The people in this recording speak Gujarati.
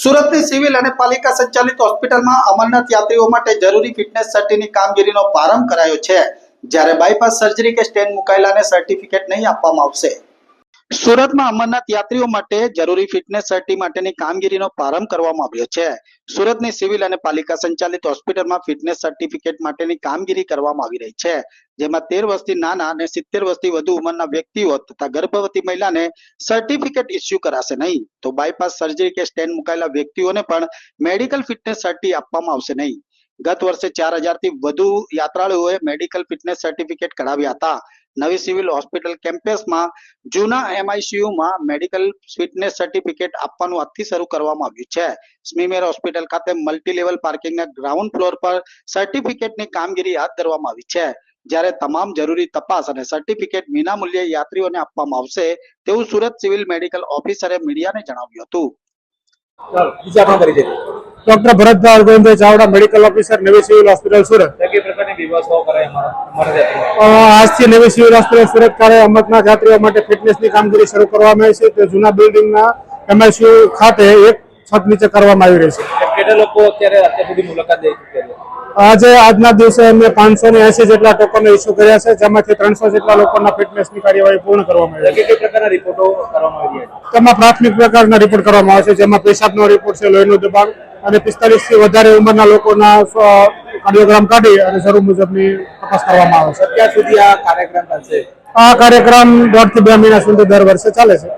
સુરતની સિવિલ અને પાલિકા સંચાલિત હોસ્પિટલમાં અમરનાથ યાત્રીઓ માટે જરૂરી ફિટનેસ સર્ટીની કામગીરીનો પ્રારંભ કરાયો છે. જ્યારે બાયપાસ સર્જરી કે સ્ટેન્ડ મુકાયેલાને સર્ટિફિકેટ નહીં આપવામાં આવશે. સુરતમાં અમરનાથ યાત્રીઓ માટે જરૂરી ફિટનેસ સર્ટી માટેની કામગીરીનો પ્રારંભ કરવામાં આવ્યો છે. સુરતની સિવિલ અને પાલિકા સંચાલિત હોસ્પિટલમાં ફિટનેસ સર્ટિફિકેટ માટેની કામગીરી કરવામાં આવી રહી છે. જેમાં તેર વર્ષથી નાના અને સિત્તેર વર્ષથી વધુ ઉંમરના વ્યક્તિઓ તથા ગર્ભવતી મહિલાને સર્ટિફિકેટ ઇસ્યુ કરાશે નહીં. તો બાયપાસ સર્જરી કે સ્ટેન્ડ મુકાયેલા વ્યક્તિઓને પણ મેડિકલ ફિટનેસ સર્ટી આપવામાં આવશે નહીં. ગત વર્ષે ચાર હજારથી વધુ યાત્રાળુઓએ મેડિકલ ફિટનેસ સર્ટિફિકેટ કઢાવ્યા હતા. નવી સિવિલ હોસ્પિટલ કેમ્પસમાં જૂના એમઆઈસીયુમાં મેડિકલ ફિટનેસ સર્ટિફિકેટ આપવાનું આજથી શરૂ કરવામાં આવ્યું છે. સ્મીમેર હોસ્પિટલ ખાતે મલ્ટી લેવલ પાર્કિંગના ગ્રાઉન્ડ ફ્લોર પર સર્ટિફિકેટની કામગીરી હાથ ધરવામાં આવી છે. જ્યારે તમામ જરૂરી તપાસ અને સર્ટિફિકેટ વિનામૂલ્યે યાત્રીઓને આપવામાં આવશે તેવું સુરત સિવિલ મેડિકલ ઓફિસરે મીડિયાને જણાવ્યું હતું. Doctor Bharatbhai Govindbhai Chavda medical officer નવી સિવિલ હોસ્પિટલ સુરત. આજથી નવી સિવિલ હોસ્પિટલ સુરત ખાતે અમતના યાત્રીઓ માટે ફિટનેસની કામગીરી શરૂ કરવામાં આવી છે. તે જૂના બિલ્ડિંગના એમએસયુ ખાતે એક છત નીચે કરવામાં આવી રહી છે. લોકો અત્યારે અત્યાર સુધી મુલાકાત લઈ ચૂક્યા છે? આજે આજના દિવસે અમે પાંચસો ને એસી જેટલા ટોકનો ઇસ્યુ કર્યા છે જેમાંથી ત્રણસો જેટલા લોકોના ફિટનેસની કાર્યવાહી પૂર્ણ કરવામાં આવી છે. પ્રકારના રિપોર્ટો કરવામાં આવી છે? તેમાં પ્રાથમિક પ્રકારના રિપોર્ટ કરવામાં આવે છે જેમાં પેશાબનો રિપોર્ટ છે લોહીનું દબાણ અને પિસ્તાલીસથી વધારે ઉંમરના લોકોના કાર્ડિયોગ્રામ કાઢી અને જરૂર મુજબની તપાસ કરવામાં આવે છે છે. અત્યાર સુધી આ કાર્યક્રમ ચાલશે? આ કાર્યક્રમ દોઢથી બે મહિના સુધી દર વર્ષે ચાલે છે.